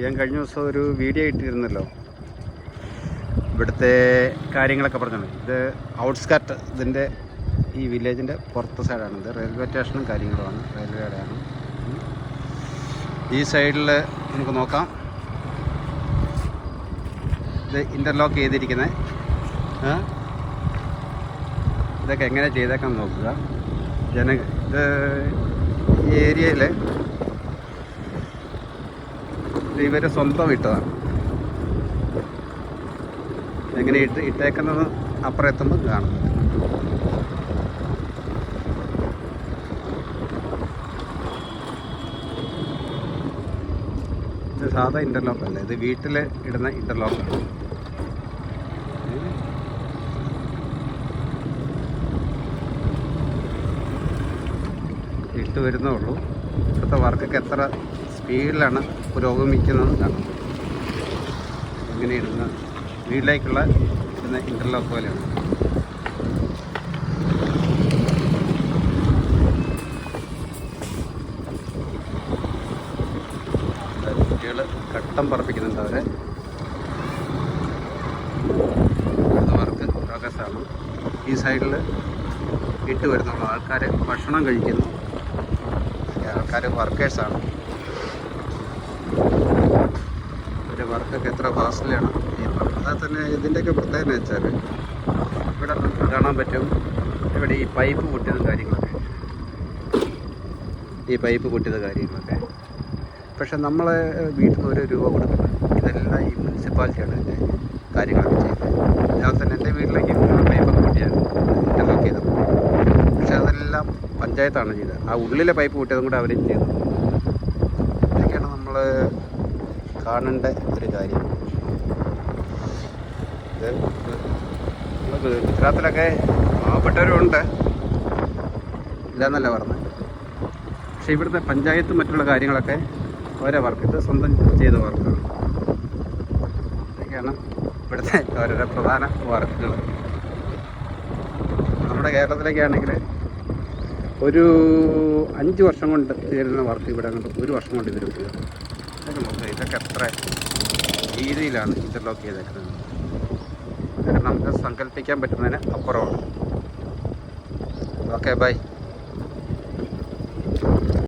ഞാൻ കഴിഞ്ഞ ദിവസം ഒരു വീഡിയോ ഇട്ടിരുന്നല്ലോ. ഇവിടുത്തെ കാര്യങ്ങളൊക്കെ പറഞ്ഞു ഇത് ഔട്ട്സ്കട്ട് ഇതിന്റെ ഈ വില്ലേജിന്റെ പുറത്ത് സൈഡാണ് ഇത് റെയിൽവേ സ്റ്റേഷനും കാര്യങ്ങളുമാണ്. റെയിൽവേയുടെയാണ്. ഈ സൈഡിൽ നമുക്ക് നോക്കാം. ഇത് ഇന്റർലോക്ക് ചെയ്തിരിക്കുന്നത് ഇതൊക്കെ എങ്ങനെ ചെയ്തേക്കാൻ നോക്കുക. ജന ഇത് ഏരിയയിൽ ഇവർ സ്വന്തം ഇട്ടതാണ് എങ്ങനെ ഇട്ട് ഇട്ടേക്കുന്നത് അപ്പുറം എത്തുമ്പോൾ കാണും ഇത് സാധാ ഇന്റർലോക്ക് അല്ല ഇത് വീട്ടിൽ ഇടുന്ന ഇന്റർലോക്കാണ് ഇട്ട് വരുന്നേ ഉള്ളൂ. ഇപ്പോഴത്തെ വർക്കൊക്കെ എത്ര സ്പീഡിലാണ് പുരോഗമിക്കുന്നത്. കാണാം ഇങ്ങനെ ഇടുന്ന വീട്ടിലേക്കുള്ള ഇടുന്ന ഇന്റർലോക്ക് പോലെയാണ്. കുട്ടികൾ ഘട്ടം പറപ്പിക്കുന്നുണ്ട് അവരെ. ഇവിടുത്തെ വർക്ക് പ്രോഗ്രസ്സാണ് ഈ സൈഡിൽ ഇട്ട് വരുന്നുള്ളൂ ആൾക്കാർ ഭക്ഷണം കഴിക്കുന്നു. ആൾക്കാർ വർക്കേഴ്സാണ് ഒരു വർക്കൊക്കെ എത്ര ഫാസ്റ്റിലാണ് അതാ തന്നെ ഇതിന്റെയൊക്കെ പ്രത്യേകത വെച്ചാൽ ഇവിടെ കാണാൻ പറ്റും. ഇവിടെ ഈ പൈപ്പ് പൊട്ടിയത് കാര്യങ്ങളൊക്കെ. ഈ പൈപ്പ് പൊട്ടിയത് കാര്യങ്ങളൊക്കെ. പക്ഷെ നമ്മൾ വീട്ടിൽ നിന്ന് ഒരു രൂപ കൊടുക്കുന്നത് ഇതെല്ലാം ഈ മുനിസിപ്പാലിറ്റിയാണ് ഇതിന്റെ കാര്യങ്ങളൊക്കെ ചെയ്യുന്നത്. ഞാൻ തന്നെ എന്റെ വീട്ടിലേക്ക് പൈപ്പൊക്കെ പൊട്ടിയാണ് ഇന്റർലോക്ക് ചെയ്തത് പക്ഷെ അതെല്ലാം പഞ്ചായത്താണ് ചെയ്തത്. ആ ഉള്ളിലെ പൈപ്പ് പൊട്ടിയതും കൂടെ അവരും ചെയ്തു. നമ്മൾ കാണേണ്ട ഒരു കാര്യം. ഇത് നമുക്ക് ഗുജറാത്തിലൊക്കെ പാവപ്പെട്ടവരുണ്ട്. ഇല്ലെന്നല്ല പറഞ്ഞത് പക്ഷേ ഇവിടുത്തെ പഞ്ചായത്ത് മറ്റുള്ള കാര്യങ്ങളൊക്കെ ഓരോ വർക്ക് ഇത് സ്വന്തം ചെയ്ത വർക്കാണ്. ഇതൊക്കെയാണ് ഇവിടുത്തെ ഓരോരോ പ്രധാന വർക്കുകൾ നമ്മുടെ കേരളത്തിലേക്കാണെങ്കിൽ ഒരു അഞ്ച് വർഷം കൊണ്ട് തീരുന്ന വർക്ക് ഇവിടെ അങ്ങോട്ട് ഒരു വർഷം കൊണ്ട് ഇവർ തീർന്നു ഇതൊക്കെ എത്ര രീതിയിലാണ് ഇന്റർലോക്ക് ചെയ്തേക്കുന്നത്? നമുക്ക് സങ്കല്പിക്കാൻ പറ്റുന്നതിന് അപ്പുറമാണ്. Okay bye